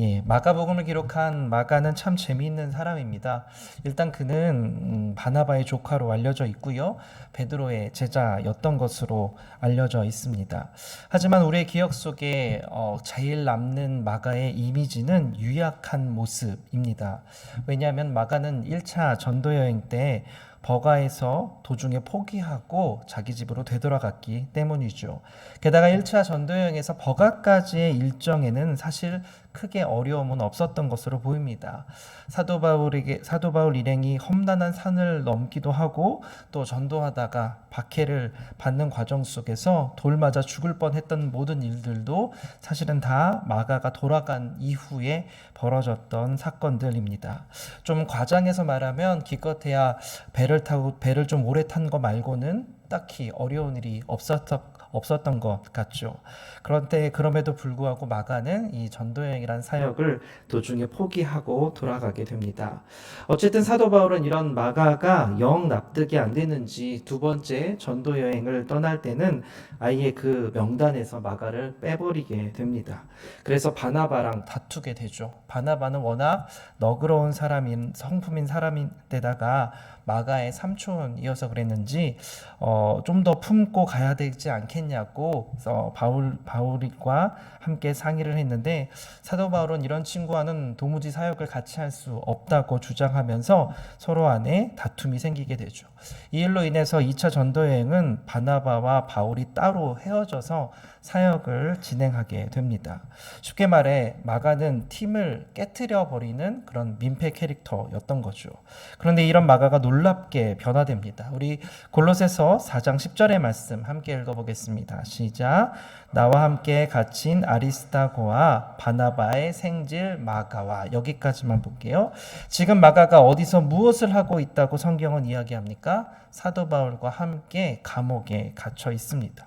예, 마가복음을 기록한 마가는 참 재미있는 사람입니다. 일단 그는 음, 바나바의 조카로 알려져 있고요. 베드로의 제자였던 것으로 알려져 있습니다. 하지만 우리의 기억 속에 어, 제일 남는 마가의 이미지는 유약한 모습입니다. 왜냐하면 마가는 1차 전도 여행 때 버가에서 도중에 포기하고 자기 집으로 되돌아갔기 때문이죠. 게다가 1차 전도여행에서 버가까지의 일정에는 사실 크게 어려움은 없었던 것으로 보입니다. 사도 바울에게 사도 바울 일행이 험난한 산을 넘기도 하고 또 전도하다가 박해를 받는 과정 속에서 돌 맞아 죽을 뻔했던 모든 일들도 사실은 다 마가가 돌아간 이후에 벌어졌던 사건들입니다. 좀 과장해서 말하면 기껏해야 배를 타고 배를 좀 오래 탄 거 말고는 딱히 어려운 일이 없었던 없었던 것 같죠. 그런데 그럼에도 불구하고 마가는 이 전도여행이란 사역을 도중에 포기하고 돌아가게 됩니다. 어쨌든 사도 바울은 이런 마가가 영 납득이 안 되는지 두 번째 전도 여행을 떠날 때는 아예 그 명단에서 마가를 빼버리게 됩니다. 그래서 바나바랑 다투게 되죠. 바나바는 워낙 너그러운 사람인 성품인 사람인데다가 마가의 삼촌이어서 그랬는지 어, 좀 더 품고 가야 되지 않겠냐고 어, 바울 바울과 함께 상의를 했는데 사도 바울은 이런 친구와는 도무지 사역을 같이 할 수 없다고 주장하면서 서로 안에 다툼이 생기게 되죠. 이 일로 인해서 2차 전도 여행은 바나바와 바울이 따로 헤어져서 사역을 진행하게 됩니다. 쉽게 말해 마가는 팀을 깨뜨려 버리는 그런 민폐 캐릭터였던 거죠. 그런데 이런 마가가 놀 랍게 변화됩니다. 우리 골로새서 4장 10절의 말씀 함께 읽어보겠습니다. 시작. 나와 함께 갇힌 아리스타고와 바나바의 생질 마가와 여기까지만 볼게요. 지금 마가가 어디서 무엇을 하고 있다고 성경은 이야기합니까? 사도 바울과 함께 감옥에 갇혀 있습니다.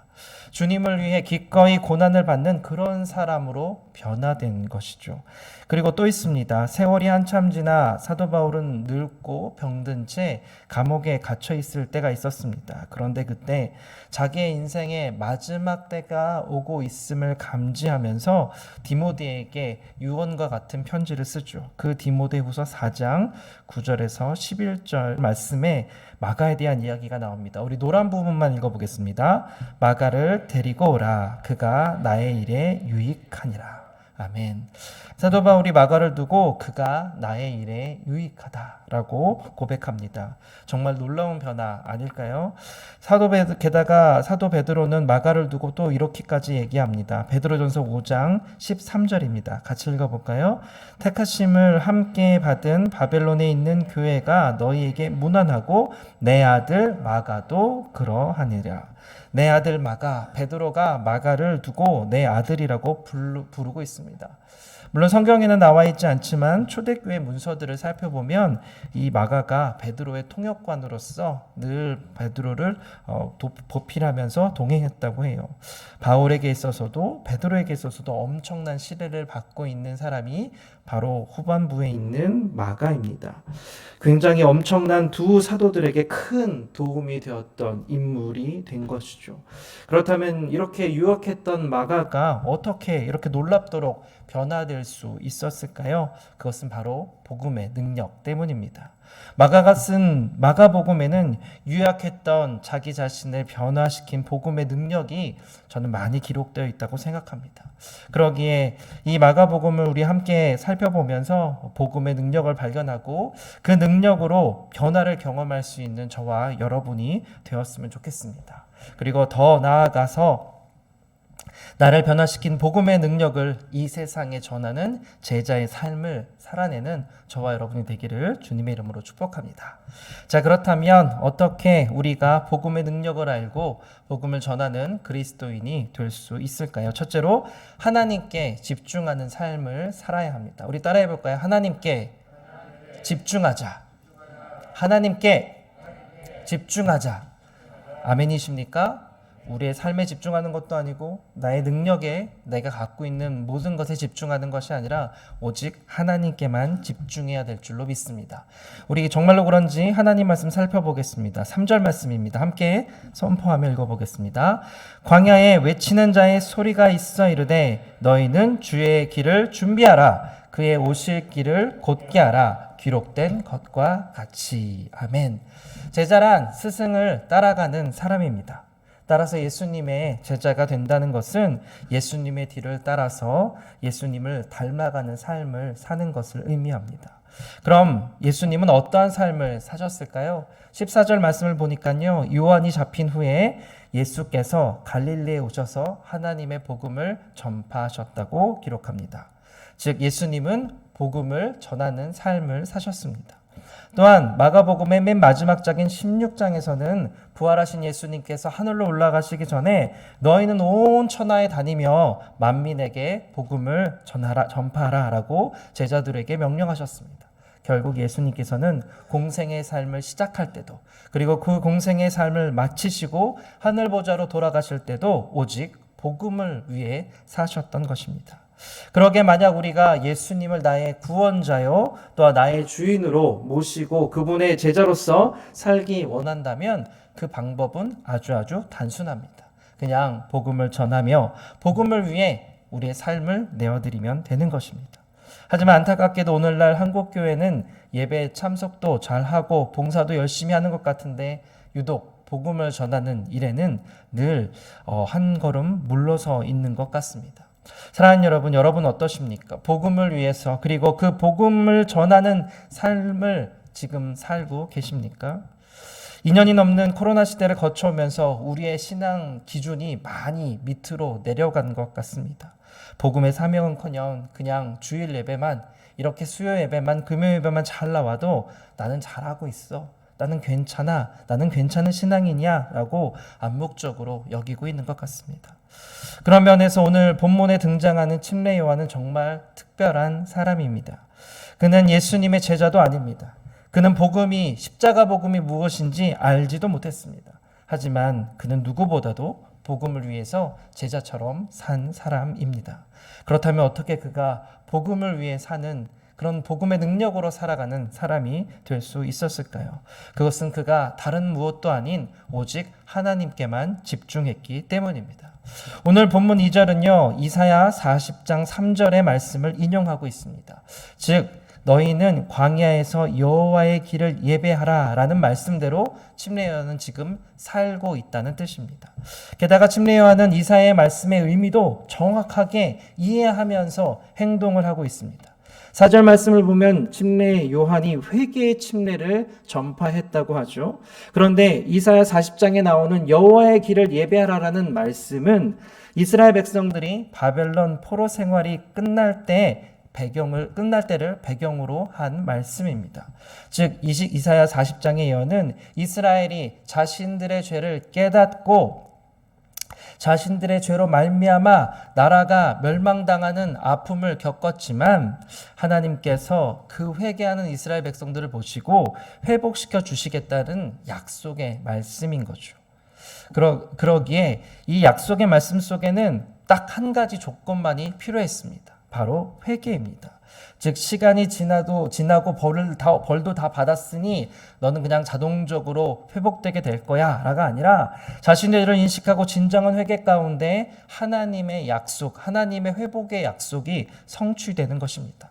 주님을 위해 기꺼이 고난을 받는 그런 사람으로 변화된 것이죠. 그리고 또 있습니다. 세월이 한참 지나 사도 바울은 늙고 병든 채 감옥에 갇혀 있을 때가 있었습니다. 그런데 그때 자기의 인생의 마지막 때가 오고 있음을 감지하면서 디모데에게 유언과 같은 편지를 쓰죠. 그 디모데후서 4장 9절에서 11절 말씀에 마가에 대한 이야기가 나옵니다. 우리 노란 부분만 읽어보겠습니다. 마가를 데리고 오라. 그가 나의 일에 유익하니라. 아멘. 사도 바울이 마가를 두고 그가 나의 일에 유익하다라고 고백합니다. 정말 놀라운 변화 아닐까요? 사도 베 게다가 사도 베드로는 마가를 두고 또 이렇게까지 얘기합니다. 베드로전서 5장 13절입니다. 같이 읽어 볼까요? 택하심을 함께 받은 바벨론에 있는 교회가 너희에게 무난하고 내 아들 마가도 그러하니라. 내 아들 마가 베드로가 마가를 두고 내 아들이라고 부르고 있습니다. 물론 성경에는 나와 있지 않지만 초대교회 문서들을 살펴보면 이 마가가 베드로의 통역관으로서 늘 베드로를 어, 보필하면서 동행했다고 해요. 바울에게 있어서도 베드로에게 있어서도 엄청난 시대를 받고 있는 사람이 바로 후반부에 있는 마가입니다. 굉장히 엄청난 두 사도들에게 큰 도움이 되었던 인물이 된 것이죠. 그렇다면 이렇게 유력했던 마가가 어떻게 이렇게 놀랍도록 변화될 수 있었을까요? 그것은 바로 복음의 능력 때문입니다. 마가가 쓴 마가복음에는 유약했던 자기 자신을 변화시킨 복음의 능력이 저는 많이 기록되어 있다고 생각합니다. 그러기에 이 마가복음을 우리 함께 살펴보면서 복음의 능력을 발견하고 그 능력으로 변화를 경험할 수 있는 저와 여러분이 되었으면 좋겠습니다. 그리고 더 나아가서 나를 변화시킨 복음의 능력을 이 세상에 전하는 제자의 삶을 살아내는 저와 여러분이 되기를 주님의 이름으로 축복합니다. 자, 그렇다면 어떻게 우리가 복음의 능력을 알고 복음을 전하는 그리스도인이 될 수 있을까요? 첫째로 하나님께 집중하는 삶을 살아야 합니다. 우리 따라해 볼까요? 하나님께 집중하자. 하나님께 집중하자. 아멘이십니까? 우리의 삶에 집중하는 것도 아니고 나의 능력에 내가 갖고 있는 모든 것에 집중하는 것이 아니라 오직 하나님께만 집중해야 될 줄로 믿습니다. 우리 정말로 그런지 하나님 말씀 살펴보겠습니다. 3절 말씀입니다. 함께 선포하며 읽어보겠습니다. 광야에 외치는 자의 소리가 있어 이르되 너희는 주의 길을 준비하라 그의 오실 길을 곧게 하라 기록된 것과 같이 아멘. 제자란 스승을 따라가는 사람입니다. 따라서 예수님의 제자가 된다는 것은 예수님의 뒤를 따라서 예수님을 닮아가는 삶을 사는 것을 의미합니다. 그럼 예수님은 어떠한 삶을 사셨을까요? 14절 말씀을 보니까요. 요한이 잡힌 후에 예수께서 갈릴리에 오셔서 하나님의 복음을 전파하셨다고 기록합니다. 즉 예수님은 복음을 전하는 삶을 사셨습니다. 또한 마가복음의 맨 마지막 장인 16장에서는 부활하신 예수님께서 하늘로 올라가시기 전에 너희는 온 천하에 다니며 만민에게 복음을 전하라 전파하라라고 제자들에게 명령하셨습니다. 결국 예수님께서는 공생의 삶을 시작할 때도 그리고 그 공생의 삶을 마치시고 하늘 보좌로 돌아가실 때도 오직 복음을 위해 사셨던 것입니다. 그러게 만약 우리가 예수님을 나의 구원자요 또 나의 주인으로 모시고 그분의 제자로서 살기 원한다면 그 방법은 아주 아주 단순합니다. 그냥 복음을 전하며 복음을 위해 우리의 삶을 내어드리면 되는 것입니다. 하지만 안타깝게도 오늘날 한국 교회는 예배 참석도 잘하고 봉사도 열심히 하는 것 같은데 유독 복음을 전하는 일에는 늘 어, 한 걸음 물러서 있는 것 같습니다. 사랑하는 여러분, 여러분 어떠십니까? 복음을 위해서 그리고 그 복음을 전하는 삶을 지금 살고 계십니까? 2년이 넘는 코로나 시대를 거쳐오면서 우리의 신앙 기준이 많이 밑으로 내려간 것 같습니다. 복음의 사명은커녕 그냥 주일 예배만 이렇게 수요 예배만 금요 예배만 잘 나와도 나는 잘하고 있어. 나는 괜찮아. 나는 괜찮은 신앙이냐라고 암묵적으로 여기고 있는 것 같습니다. 그런 면에서 오늘 본문에 등장하는 침례 요한은 정말 특별한 사람입니다. 그는 예수님의 제자도 아닙니다. 그는 복음이 십자가 복음이 무엇인지 알지도 못했습니다. 하지만 그는 누구보다도 복음을 위해서 제자처럼 산 사람입니다. 그렇다면 어떻게 그가 복음을 위해 사는 그런 복음의 능력으로 살아가는 사람이 될 수 있었을까요? 그것은 그가 다른 무엇도 아닌 오직 하나님께만 집중했기 때문입니다. 오늘 본문 2절은요, 이사야 40장 3절의 말씀을 인용하고 있습니다. 즉, 너희는 광야에서 여호와의 길을 예배하라라는 말씀대로 침례요한은 지금 살고 있다는 뜻입니다. 게다가 침례요한은 이사야의 말씀의 의미도 정확하게 이해하면서 행동을 하고 있습니다. 사절 말씀을 보면 침례 요한이 회개의 침례를 전파했다고 하죠. 그런데 이사야 40장에 나오는 여호와의 길을 예배하라라는 말씀은 이스라엘 백성들이 바벨론 포로 생활이 끝날 때 배경을 끝날 때를 배경으로 한 말씀입니다. 즉 이사야 40장의 예언은 이스라엘이 자신들의 죄를 깨닫고 자신들의 죄로 말미암아 나라가 멸망당하는 아픔을 겪었지만 하나님께서 그 회개하는 이스라엘 백성들을 보시고 회복시켜 주시겠다는 약속의 말씀인 거죠. 그러, 그러기에 이 약속의 말씀 속에는 딱 한 가지 조건만이 필요했습니다. 바로 회개입니다. 즉 시간이 지나도 지나고 벌을 다 벌도 다 받았으니 너는 그냥 자동적으로 회복되게 될 거야라가 아니라 자신의 일을 인식하고 진정한 회개 가운데 하나님의 약속, 하나님의 회복의 약속이 성취되는 것입니다.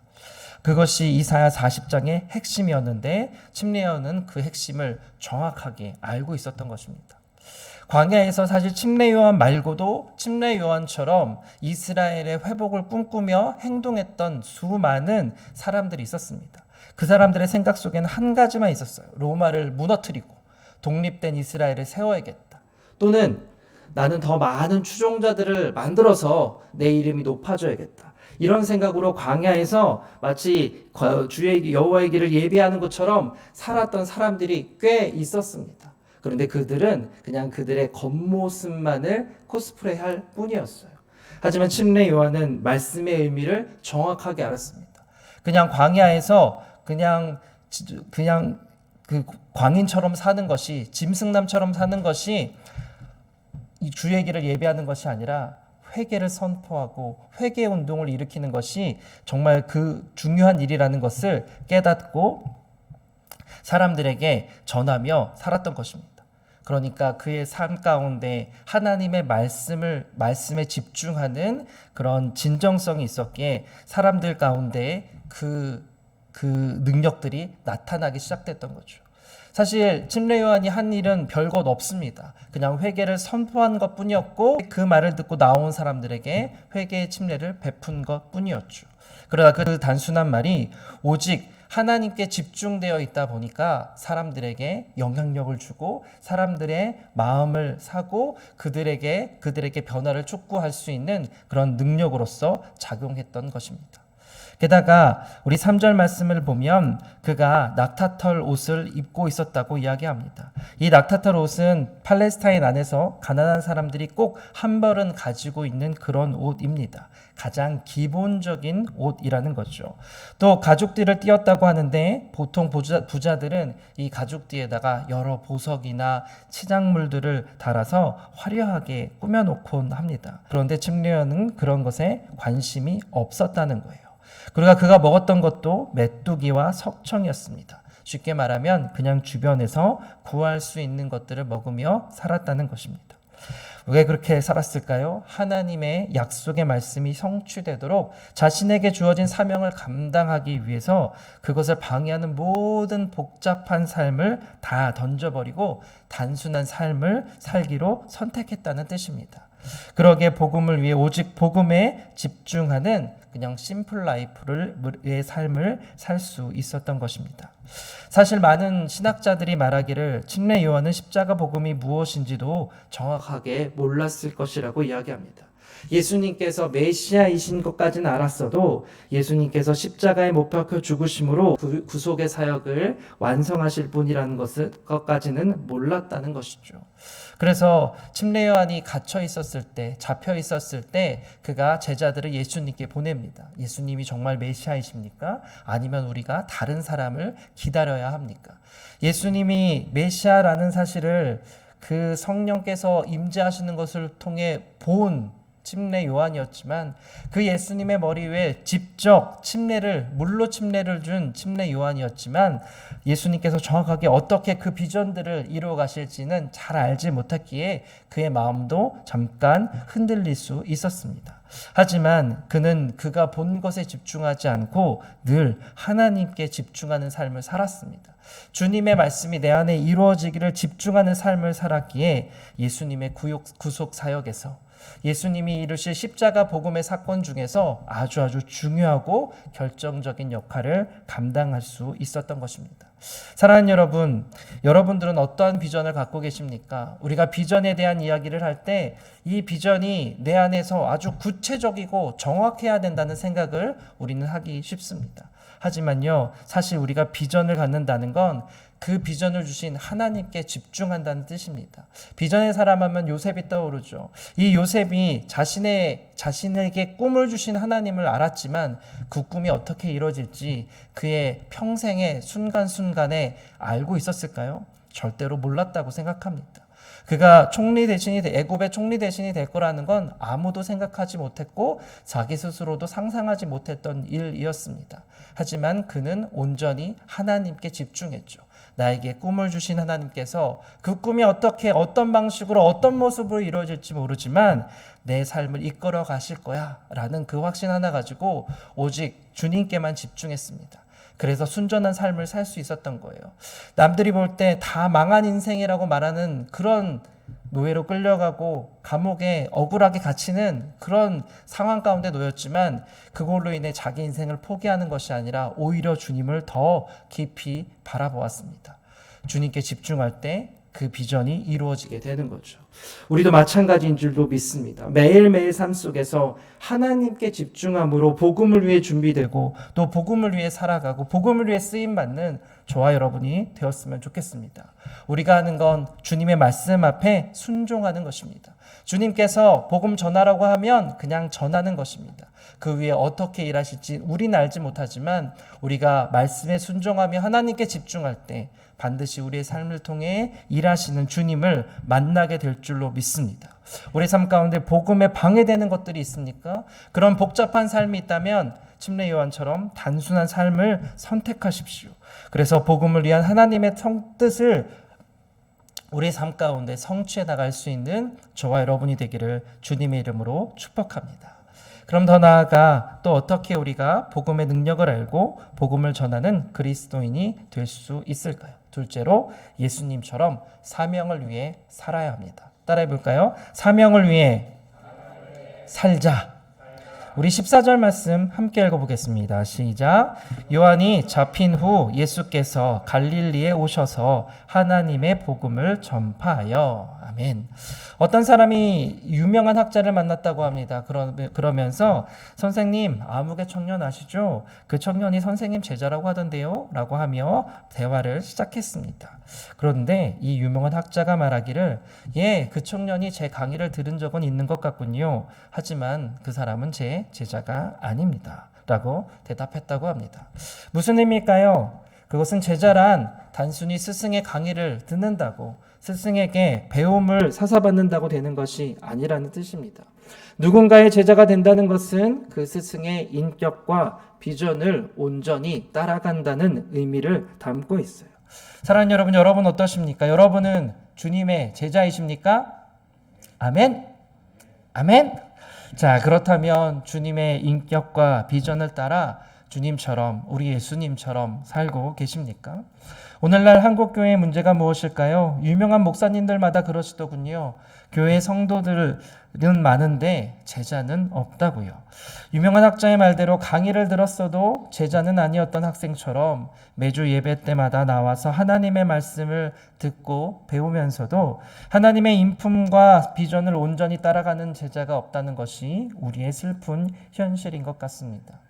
그것이 이사야 40장의 핵심이었는데 침례어는 그 핵심을 정확하게 알고 있었던 것입니다. 광야에서 사실 침례 요한 말고도 침례 요한처럼 이스라엘의 회복을 꿈꾸며 행동했던 수많은 사람들이 있었습니다. 그 사람들의 생각 속에는 한 가지만 있었어요. 로마를 무너뜨리고 독립된 이스라엘을 세워야겠다. 또는 나는 더 많은 추종자들을 만들어서 내 이름이 높아져야겠다. 이런 생각으로 광야에서 마치 주의 여호와의 길을 예비하는 것처럼 살았던 사람들이 꽤 있었습니다. 그런데 그들은 그냥 그들의 겉모습만을 코스프레할 뿐이었어요. 하지만 침례 요한은 말씀의 의미를 정확하게 알았습니다. 그냥 광야에서 그냥 그냥 그 광인처럼 사는 것이 짐승남처럼 사는 것이 이 주의기를 예배하는 것이 아니라 회개를 선포하고 회개 운동을 일으키는 것이 정말 그 중요한 일이라는 것을 깨닫고 사람들에게 전하며 살았던 것입니다. 그러니까 그의 삶 가운데 하나님의 말씀을 말씀에 집중하는 그런 진정성이 있었기에 사람들 가운데 그, 그 능력들이 나타나기 시작됐던 거죠. 사실 침례 요한이 한 일은 별것 없습니다. 그냥 회개를 선포한 것뿐이었고 그 말을 듣고 나온 사람들에게 회개의 침례를 베푼 것뿐이었죠. 그러나 그 단순한 말이 오직 하나님께 집중되어 있다 보니까 사람들에게 영향력을 주고 사람들의 마음을 사고 그들에게 그들에게 변화를 촉구할 수 있는 그런 능력으로서 작용했던 것입니다. 게다가 우리 3절 말씀을 보면 그가 낙타털 옷을 입고 있었다고 이야기합니다. 이 낙타털 옷은 팔레스타인 안에서 가난한 사람들이 꼭 한 벌은 가지고 있는 그런 옷입니다. 가장 기본적인 옷이라는 거죠. 또 가죽띠를 띄었다고 하는데 보통 부자, 부자들은 이 가죽띠에다가 여러 보석이나 치장물들을 달아서 화려하게 꾸며놓곤 합니다. 그런데 침례연은 그런 것에 관심이 없었다는 거예요. 그러니까 그가 먹었던 것도 메뚜기와 석청이었습니다. 쉽게 말하면 그냥 주변에서 구할 수 있는 것들을 먹으며 살았다는 것입니다. 왜 그렇게 살았을까요? 하나님의 약속의 말씀이 성취되도록 자신에게 주어진 사명을 감당하기 위해서 그것을 방해하는 모든 복잡한 삶을 다 던져버리고 단순한 삶을 살기로 선택했다는 뜻입니다. 그러기에 복음을 위해 오직 복음에 집중하는 그냥 심플 라이프를 삶을 살 수 있었던 것입니다. 사실 많은 신학자들이 말하기를 침례 요한은 십자가 복음이 무엇인지도 정확하게 몰랐을 것이라고 이야기합니다. 예수님께서 메시아이신 것까지는 알았어도 예수님께서 십자가에 못 박혀 죽으심으로 구속의 사역을 완성하실 분이라는 것을 것까지는 몰랐다는 것이죠. 그래서 침례 요한이 갇혀 있었을 때, 잡혀 있었을 때 그가 제자들을 예수님께 보냅니다. 예수님이 정말 메시아이십니까? 아니면 우리가 다른 사람을 기다려야 합니까? 예수님이 메시아라는 사실을 그 성령께서 임재하시는 것을 통해 본 침례 요한이었지만 그 예수님의 머리 위에 직접 침례를 물로 침례를 준 침례 요한이었지만 예수님께서 정확하게 어떻게 그 비전들을 이루어 가실지는 잘 알지 못했기에 그의 마음도 잠깐 흔들릴 수 있었습니다. 하지만 그는 그가 본 것에 집중하지 않고 늘 하나님께 집중하는 삶을 살았습니다. 주님의 말씀이 내 안에 이루어지기를 집중하는 삶을 살았기에 예수님의 구속 사역에서 예수님이 이루실 십자가 복음의 사건 중에서 아주 아주 중요하고 결정적인 역할을 감당할 수 있었던 것입니다. 사랑하는 여러분, 여러분들은 어떠한 비전을 갖고 계십니까? 우리가 비전에 대한 이야기를 할 때 이 비전이 내 안에서 아주 구체적이고 정확해야 된다는 생각을 우리는 하기 쉽습니다. 하지만요, 사실 우리가 비전을 갖는다는 건 그 비전을 주신 하나님께 집중한다는 뜻입니다. 비전의 사람 하면 요셉이 떠오르죠. 이 요셉이 자신의 자신에게 꿈을 주신 하나님을 알았지만 그 꿈이 어떻게 이루어질지 그의 평생의 순간순간에 알고 있었을까요? 절대로 몰랐다고 생각합니다. 그가 총리 대신이 애굽의 총리 대신이 될 거라는 건 아무도 생각하지 못했고 자기 스스로도 상상하지 못했던 일이었습니다. 하지만 그는 온전히 하나님께 집중했죠. 나에게 꿈을 주신 하나님께서 그 꿈이 어떻게 어떤 방식으로 어떤 모습으로 이루어질지 모르지만 내 삶을 이끌어 가실 거야 라는 그 확신 하나 가지고 오직 주님께만 집중했습니다. 그래서 순전한 삶을 살 수 있었던 거예요. 남들이 볼 때 다 망한 인생이라고 말하는 그런 노예로 끌려가고 감옥에 억울하게 갇히는 그런 상황 가운데 놓였지만 그걸로 인해 자기 인생을 포기하는 것이 아니라 오히려 주님을 더 깊이 바라보았습니다. 주님께 집중할 때 그 비전이 이루어지게 되는 거죠. 우리도 마찬가지인 줄도 믿습니다. 매일매일 삶 속에서 하나님께 집중함으로 복음을 위해 준비되고 또 복음을 위해 살아가고 복음을 위해 쓰임 받는 저와 여러분이 되었으면 좋겠습니다. 우리가 하는 건 주님의 말씀 앞에 순종하는 것입니다. 주님께서 복음 전하라고 하면 그냥 전하는 것입니다. 그 위에 어떻게 일하실지 우리는 알지 못하지만 우리가 말씀에 순종하며 하나님께 집중할 때 반드시 우리의 삶을 통해 일하시는 주님을 만나게 될 줄로 믿습니다. 우리 삶 가운데 복음에 방해되는 것들이 있습니까? 그런 복잡한 삶이 있다면 침례 요한처럼 단순한 삶을 선택하십시오. 그래서 복음을 위한 하나님의 성 뜻을 우리 삶 가운데 성취해 나갈 수 있는 저와 여러분이 되기를 주님의 이름으로 축복합니다. 그럼 더 나아가 또 어떻게 우리가 복음의 능력을 알고 복음을 전하는 그리스도인이 될 수 있을까요? 둘째로 예수님처럼 사명을 위해 살아야 합니다. 따라해 볼까요? 사명을 위해 살자. 우리 14절 말씀 함께 읽어보겠습니다. 시작. 요한이 잡힌 후 예수께서 갈릴리에 오셔서 하나님의 복음을 전파하여 아멘. 어떤 사람이 유명한 학자를 만났다고 합니다. 그러, 그러면서 선생님 아무개 청년 아시죠? 그 청년이 선생님 제자라고 하던데요? 라고 하며 대화를 시작했습니다. 그런데 이 유명한 학자가 말하기를 예, 그 청년이 제 강의를 들은 적은 있는 것 같군요. 하지만 그 사람은 제 제자가 아닙니다. 라고 대답했다고 합니다. 무슨 의미일까요? 그것은 제자란 단순히 스승의 강의를 듣는다고 스승에게 배움을 사사받는다고 되는 것이 아니라는 뜻입니다. 누군가의 제자가 된다는 것은 그 스승의 인격과 비전을 온전히 따라간다는 의미를 담고 있어요. 사랑하는 여러분, 여러분 어떠십니까? 여러분은 주님의 제자이십니까? 아멘. 아멘. 자, 그렇다면 주님의 인격과 비전을 따라 주님처럼 우리 예수님처럼 살고 계십니까? 오늘날 한국 교회의 문제가 무엇일까요? 유명한 목사님들마다 그러시더군요. 교회 성도들은 많은데 제자는 없다고요. 유명한 학자의 말대로 강의를 들었어도 제자는 아니었던 학생처럼 매주 예배 때마다 나와서 하나님의 말씀을 듣고 배우면서도 하나님의 인품과 비전을 온전히 따라가는 제자가 없다는 것이 우리의 슬픈 현실인 것 같습니다.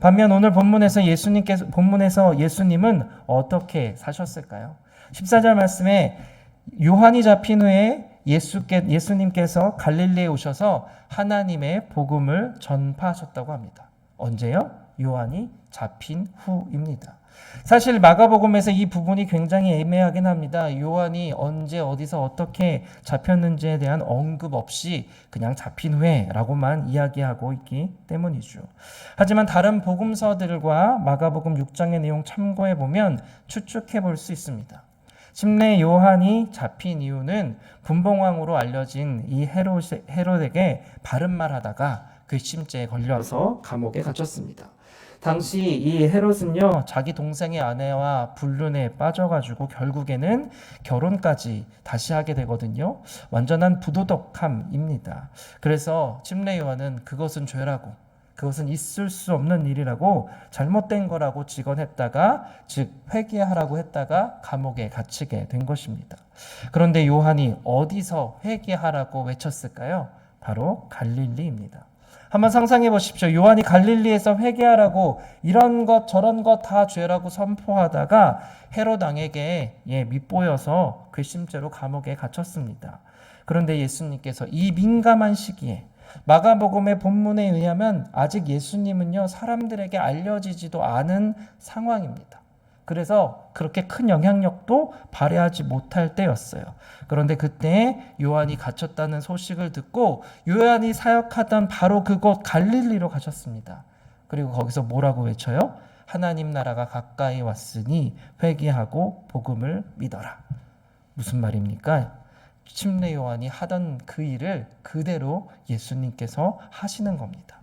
반면 오늘 본문에서 예수님께서 본문에서 예수님은 어떻게 사셨을까요? 14절 말씀에 요한이 잡힌 후에 예수께 예수님께서 갈릴리에 오셔서 하나님의 복음을 전파하셨다고 합니다. 언제요? 요한이 잡힌 후입니다. 사실 마가복음에서 이 부분이 굉장히 애매하긴 합니다. 요한이 언제 어디서 어떻게 잡혔는지에 대한 언급 없이 그냥 잡힌 후에라고만 이야기하고 있기 때문이죠. 하지만 다른 복음서들과 마가복음 6장의 내용 참고해 보면 추측해 볼 수 있습니다. 침례 요한이 잡힌 이유는 분봉왕으로 알려진 이 헤롯에게 바른 말 하다가 괘씸죄에 걸려서 감옥에 갇혔습니다. 당시 이 헤롯은요 자기 동생의 아내와 불륜에 빠져가지고 결국에는 결혼까지 다시 하게 되거든요. 완전한 부도덕함입니다. 그래서 침례 요한은 그것은 죄라고 그것은 있을 수 없는 일이라고 잘못된 거라고 직언했다가 즉 회개하라고 했다가 감옥에 갇히게 된 것입니다. 그런데 요한이 어디서 회개하라고 외쳤을까요? 바로 갈릴리입니다. 한번 상상해 보십시오. 요한이 갈릴리에서 회개하라고 이런 것 저런 것 다 죄라고 선포하다가 헤롯 왕에게 예, 밑보여서 괘씸죄로 감옥에 갇혔습니다. 그런데 예수님께서 이 민감한 시기에 마가복음의 본문에 의하면 아직 예수님은요 사람들에게 알려지지도 않은 상황입니다. 그래서 그렇게 큰 영향력도 발휘하지 못할 때였어요. 그런데 그때 요한이 갇혔다는 소식을 듣고 요한이 사역하던 바로 그곳 갈릴리로 가셨습니다. 그리고 거기서 뭐라고 외쳐요? 하나님 나라가 가까이 왔으니 회개하고 복음을 믿어라. 무슨 말입니까? 침례 요한이 하던 그 일을 그대로 예수님께서 하시는 겁니다.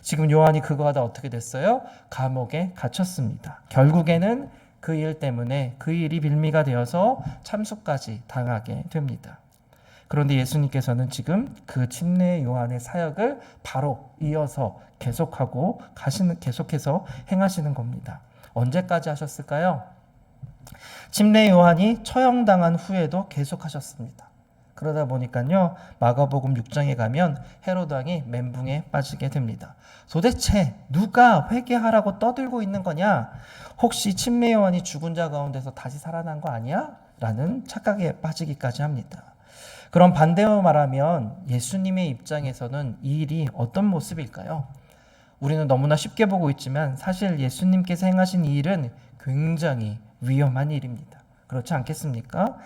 지금 요한이 그거 하다 어떻게 됐어요? 감옥에 갇혔습니다. 결국에는 그 일 때문에 그 일이 빌미가 되어서 참수까지 당하게 됩니다. 그런데 예수님께서는 지금 그 침례 요한의 사역을 바로 이어서 계속하고 가시는 계속해서 행하시는 겁니다. 언제까지 하셨을까요? 침례 요한이 처형당한 후에도 계속하셨습니다. 그러다 보니까요 마가복음 6장에 가면 헤로드 왕이 멘붕에 빠지게 됩니다. 도대체 누가 회개하라고 떠들고 있는 거냐? 혹시 침례 요한이 죽은 자 가운데서 다시 살아난 거 아니야? 라는 착각에 빠지기까지 합니다. 그럼 반대로 말하면 예수님의 입장에서는 이 일이 어떤 모습일까요? 우리는 너무나 쉽게 보고 있지만 사실 예수님께서 행하신 이 일은 굉장히 위험한 일입니다. 그렇지 않겠습니까?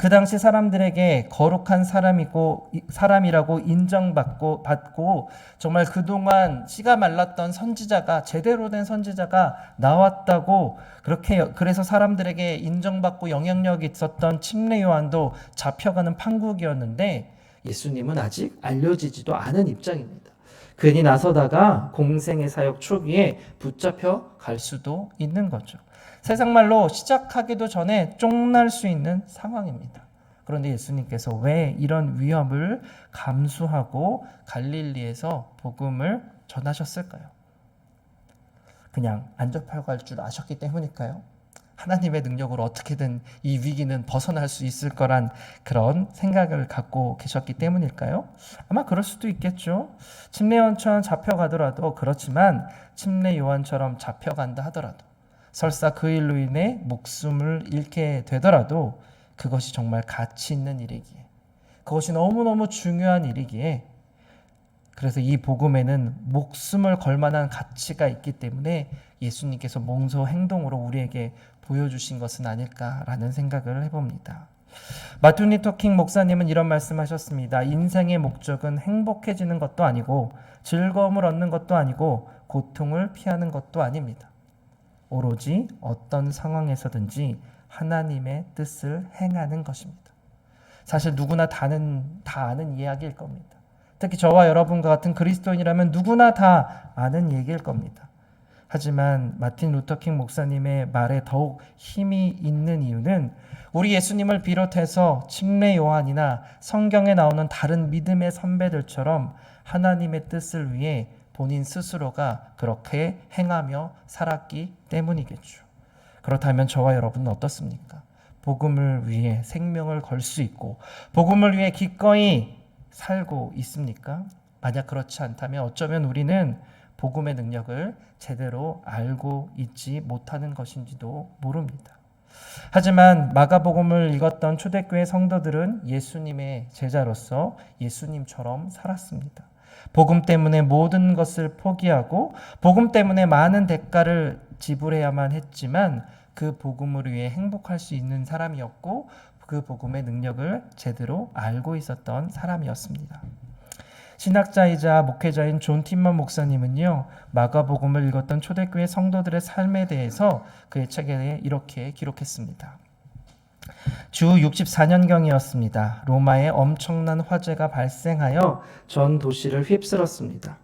그 당시 사람들에게 거룩한 사람이고 사람이라고 인정받고 받고 정말 그동안 씨가 말랐던 선지자가 제대로 된 선지자가 나왔다고 그렇게 그래서 사람들에게 인정받고 영향력이 있었던 침례 요한도 잡혀가는 판국이었는데 예수님은 아직 알려지지도 않은 입장입니다. 괜히 나서다가 공생의 사역 초기에 붙잡혀 갈 수도 있는 거죠. 세상 말로 시작하기도 전에 쫑날 수 있는 상황입니다. 그런데 예수님께서 왜 이런 위험을 감수하고 갈릴리에서 복음을 전하셨을까요? 그냥 안 접하고 갈줄 아셨기 때문일까요? 하나님의 능력으로 어떻게든 이 위기는 벗어날 수 있을 거란 그런 생각을 갖고 계셨기 때문일까요? 아마 그럴 수도 있겠죠. 침례 요한처럼 잡혀가더라도 그렇지만 침례 요한처럼 잡혀간다 하더라도 설사 그 일로 인해 목숨을 잃게 되더라도 그것이 정말 가치 있는 일이기에 그것이 너무너무 중요한 일이기에 그래서 이 복음에는 목숨을 걸 만한 가치가 있기 때문에 예수님께서 몽소 행동으로 우리에게 보여주신 것은 아닐까라는 생각을 해봅니다. 마틴 리터킹 목사님은 이런 말씀하셨습니다. 인생의 목적은 행복해지는 것도 아니고 즐거움을 얻는 것도 아니고 고통을 피하는 것도 아닙니다. 오로지 어떤 상황에서든지 하나님의 뜻을 행하는 것입니다. 사실 누구나 다는 다 아는 이야기일 겁니다. 특히 저와 여러분과 같은 그리스도인이라면 누구나 다 아는 얘기일 겁니다. 하지만 마틴 루터킹 목사님의 말에 더욱 힘이 있는 이유는 우리 예수님을 비롯해서 침례 요한이나 성경에 나오는 다른 믿음의 선배들처럼 하나님의 뜻을 위해 본인 스스로가 그렇게 행하며 살았기 때문이겠죠. 그렇다면 저와 여러분은 어떻습니까? 복음을 위해 생명을 걸 수 있고 복음을 위해 기꺼이 살고 있습니까? 만약 그렇지 않다면 어쩌면 우리는 복음의 능력을 제대로 알고 있지 못하는 것인지도 모릅니다. 하지만 마가복음을 읽었던 초대교회 성도들은 예수님의 제자로서 예수님처럼 살았습니다. 복음 때문에 모든 것을 포기하고 복음 때문에 많은 대가를 지불해야만 했지만 그 복음을 위해 행복할 수 있는 사람이었고 그 복음의 능력을 제대로 알고 있었던 사람이었습니다. 신학자이자 목회자인 존 팀먼 목사님은요 마가복음을 읽었던 초대교회 성도들의 삶에 대해서 그의 책에 이렇게 기록했습니다. 주 64년경이었습니다. 로마에 엄청난 화재가 발생하여 전 도시를 휩쓸었습니다.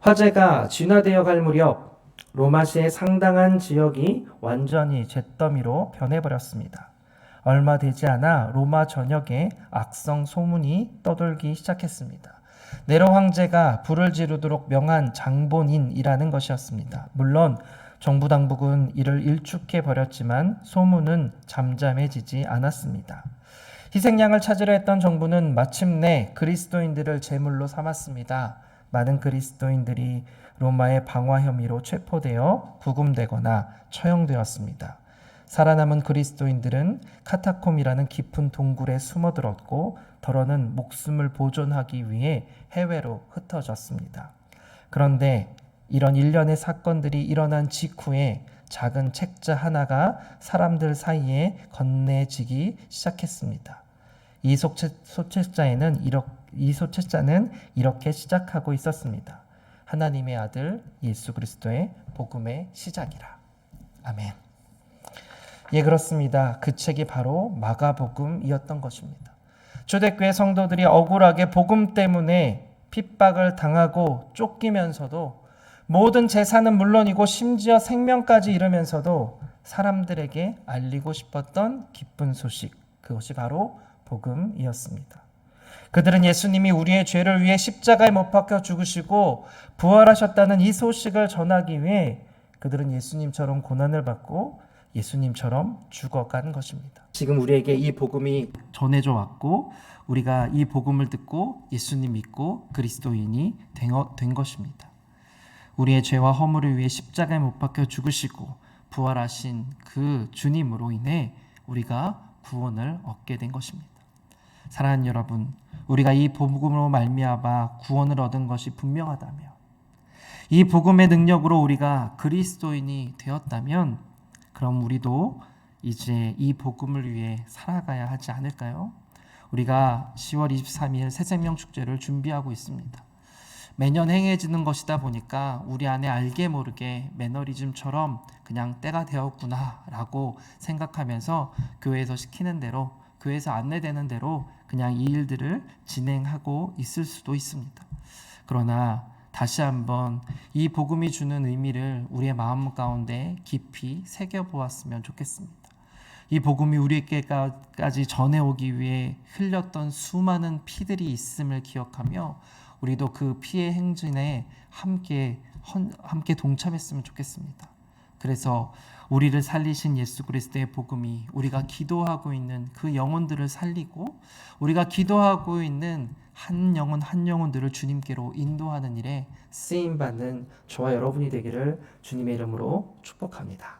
화재가 진화되어 갈 무렵 로마시의 상당한 지역이 완전히 잿더미로 변해버렸습니다. 얼마 되지 않아 로마 전역에 악성 소문이 떠돌기 시작했습니다. 네로 황제가 불을 지르도록 명한 장본인이라는 것이었습니다. 물론 정부 당국은 이를 일축해 버렸지만 소문은 잠잠해지지 않았습니다. 희생양을 찾으려 했던 정부는 마침내 그리스도인들을 제물로 삼았습니다. 많은 그리스도인들이 로마의 방화 혐의로 체포되어 구금되거나 처형되었습니다. 살아남은 그리스도인들은 카타콤이라는 깊은 동굴에 숨어들었고 더러는 목숨을 보존하기 위해 해외로 흩어졌습니다. 그런데 이런 일련의 사건들이 일어난 직후에 작은 책자 하나가 사람들 사이에 건네지기 시작했습니다. 이 소책자에는 이 소책자는 이렇게 시작하고 있었습니다. 하나님의 아들 예수 그리스도의 복음의 시작이라. 아멘. 예, 그렇습니다. 그 책이 바로 마가복음이었던 것입니다. 초대교회 성도들이 억울하게 복음 때문에 핍박을 당하고 쫓기면서도 모든 재산은 물론이고 심지어 생명까지 잃으면서도 사람들에게 알리고 싶었던 기쁜 소식, 그것이 바로 복음이었습니다. 그들은 예수님이 우리의 죄를 위해 십자가에 못 박혀 죽으시고 부활하셨다는 이 소식을 전하기 위해 그들은 예수님처럼 고난을 받고 예수님처럼 죽어간 것입니다. 지금 우리에게 이 복음이 전해져 왔고 우리가 이 복음을 듣고 예수님 믿고 그리스도인이 된, 것입니다. 우리의 죄와 허물을 위해 십자가에 못 박혀 죽으시고 부활하신 그 주님으로 인해 우리가 구원을 얻게 된 것입니다. 사랑하는 여러분, 우리가 이 복음으로 말미암아 구원을 얻은 것이 분명하다면 이 복음의 능력으로 우리가 그리스도인이 되었다면 그럼 우리도 이제 이 복음을 위해 살아가야 하지 않을까요? 우리가 10월 23일 새생명 축제를 준비하고 있습니다. 매년 행해지는 것이다 보니까 우리 안에 알게 모르게 매너리즘처럼 그냥 때가 되었구나라고 생각하면서 교회에서 시키는 대로 교회에서 안내되는 대로 그냥 이 일들을 진행하고 있을 수도 있습니다. 그러나 다시 한번 이 복음이 주는 의미를 우리의 마음 가운데 깊이 새겨 보았으면 좋겠습니다. 이 복음이 우리에게까지 전해오기 위해 흘렸던 수많은 피들이 있음을 기억하며 우리도 그 피의 행진에 함께 헌- 함께 동참했으면 좋겠습니다. 그래서 우리를 살리신 예수 그리스도의 복음이 우리가 기도하고 있는 그 영혼들을 살리고 우리가 기도하고 있는 한 영혼 한 영혼들을 주님께로 인도하는 일에 쓰임 받는 저와 여러분이 되기를 주님의 이름으로 축복합니다.